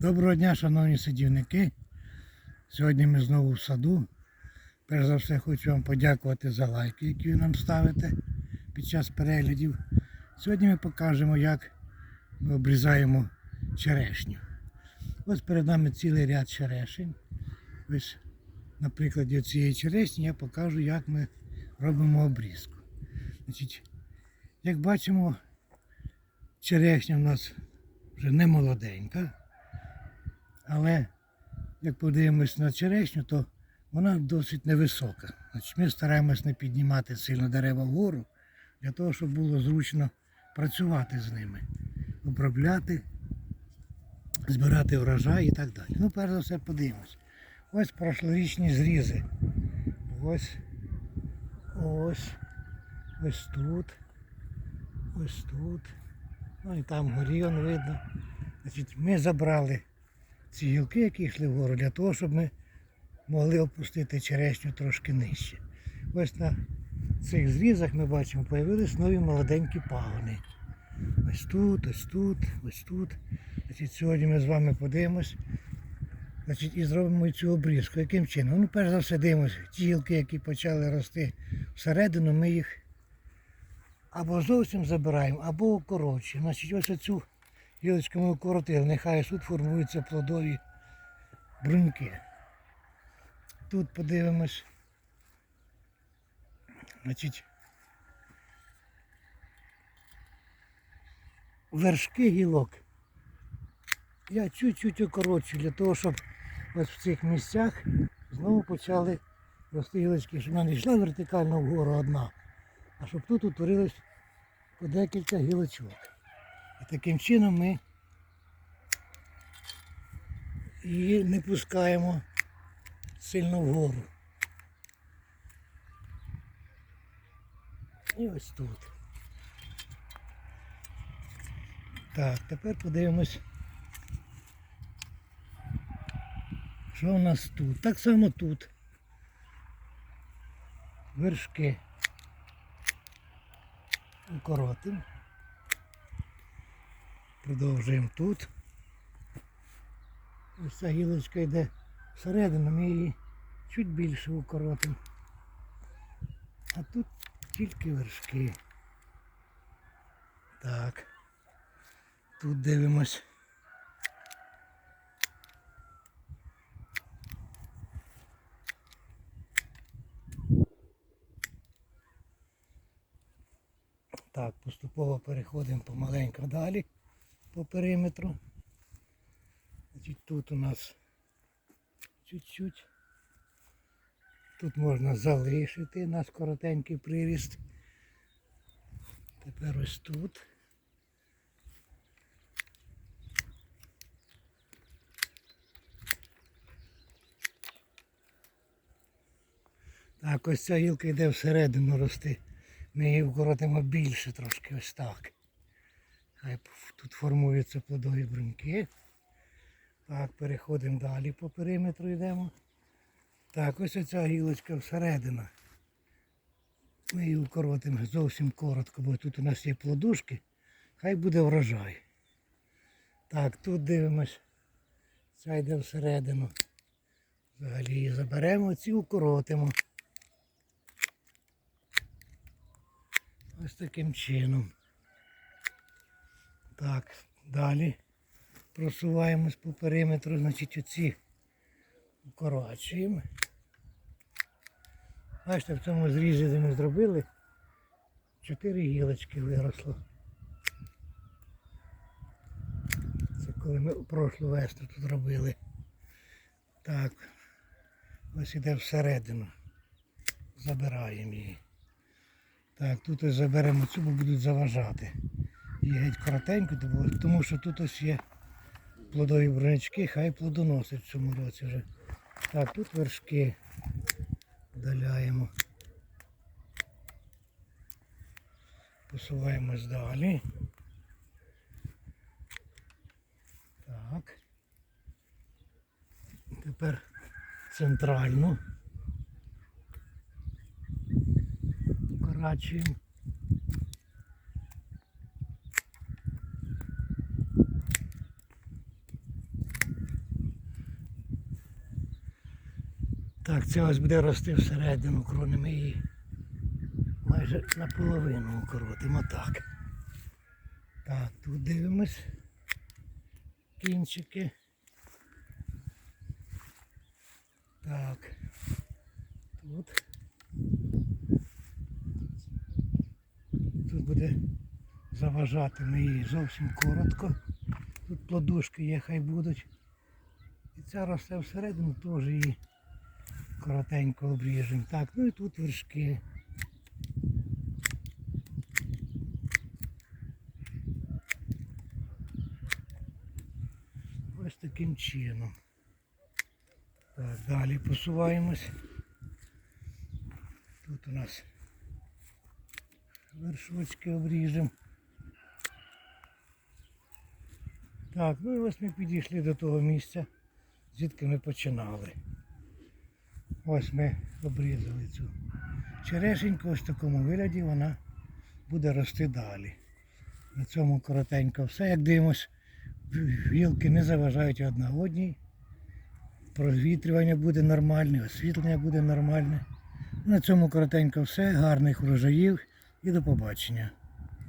Доброго дня, шановні садівники. Сьогодні ми знову в саду. Перш за все хочу вам подякувати за лайки, які ви нам ставите під час переглядів. Сьогодні ми покажемо, як ми обрізаємо черешню. Ось перед нами цілий ряд черешень. Ось на прикладі цієї черешні я покажу, як ми робимо обрізку. Значить, як бачимо, черешня у нас вже не молоденька. Але як подивимось на черешню, то вона досить невисока. Значить, ми стараємось не піднімати сильно дерева вгору, для того, щоб було зручно працювати з ними, обробляти, збирати врожай і так далі. Ну, перш за все, подивимось. Ось прошлорічні зрізи. Ось, ось, ось тут, ось тут. Ну і там горі он видно. Значить, ми забрали ці гілки, які йшли вгору, для того, щоб ми могли опустити черешню трошки нижче. Ось на цих зрізах ми бачимо, з'явились нові молоденькі пагони. Ось тут, ось тут, ось тут. Значить, сьогодні ми з вами подивимось значить, і зробимо цю обрізку. Яким чином? Ну, перш за все дивимося, ті гілки, які почали рости всередину, ми їх або зовсім забираємо, або укорочуємо. Значить, ось оцю гілочку ми укоротили, нехай тут формуються плодові бруньки. Тут подивимось. Значить, вершки гілок я чуть-чуть укорочую для того, щоб ось в цих місцях знову почали рости гілочки, щоб вона не йшла вертикально вгору одна, а щоб тут утворилось по декілька гілочок. І таким чином ми її не пускаємо сильно вгору. І ось тут. Так, тепер подивимось, що у нас тут. Так само тут. Вершки. Укоротимо. Продовжуємо тут. Ось ця гілочка йде всередину, ми її чуть більше укоротимо. А тут тільки вершки. Так. Тут дивимось. Так, поступово переходимо помаленьку далі по периметру. Тут у нас чуть-чуть. Тут можна залишити у нас коротенький приріст. Тепер ось тут. Так, ось ця гілка йде всередину рости. Ми її вкоротимо більше трошки ось так. Тут формуються плодові бруньки. Так, переходимо далі по периметру йдемо. Так, ось оця гілочка всередину. Ми її укоротимо зовсім коротко, бо тут у нас є плодушки. Хай буде врожай. Так, тут дивимось. Ця йде всередину. Взагалі її заберемо, ці укоротимо. Ось таким чином. Так, далі просуваємось по периметру, значить оці укорочуємо. Бачите, в цьому зрізі, де ми зробили, чотири гілочки виросло. Це коли ми прошлу весну тут робили. Так, ось іде всередину. Забираємо її. Так, тут ось заберемо цю, бо будуть заважати. І геть коротенько, тому- що тут ось є плодові бронячки, хай плодоносить в цьому році вже. Так, тут вершки вдаляємо. Посуваємось далі. Так. Тепер центральну. Укорачуємо. Так, це ось буде рости всередину, кронемо її майже наполовину укоротимо так. Так, тут дивимось. Кінчики. Так. Тут. Тут буде заважати ми її зовсім коротко. Тут плодушки є, хай будуть. І ця росте всередину, теж її коротенько обріжемо. Так, ну і тут вершки. Ось таким чином. Так, далі посуваємось. Тут у нас вершочки обріжемо. Так, ну і ось ми підійшли до того місця, звідки ми починали. Ось ми обрізали цю черешеньку, ось в такому вигляді вона буде рости далі. На цьому коротенько все. Як дивимось, гілки не заважають одна одній. Провітрювання буде нормальне, освітлення буде нормальне. На цьому коротенько все. Гарних врожаїв і до побачення.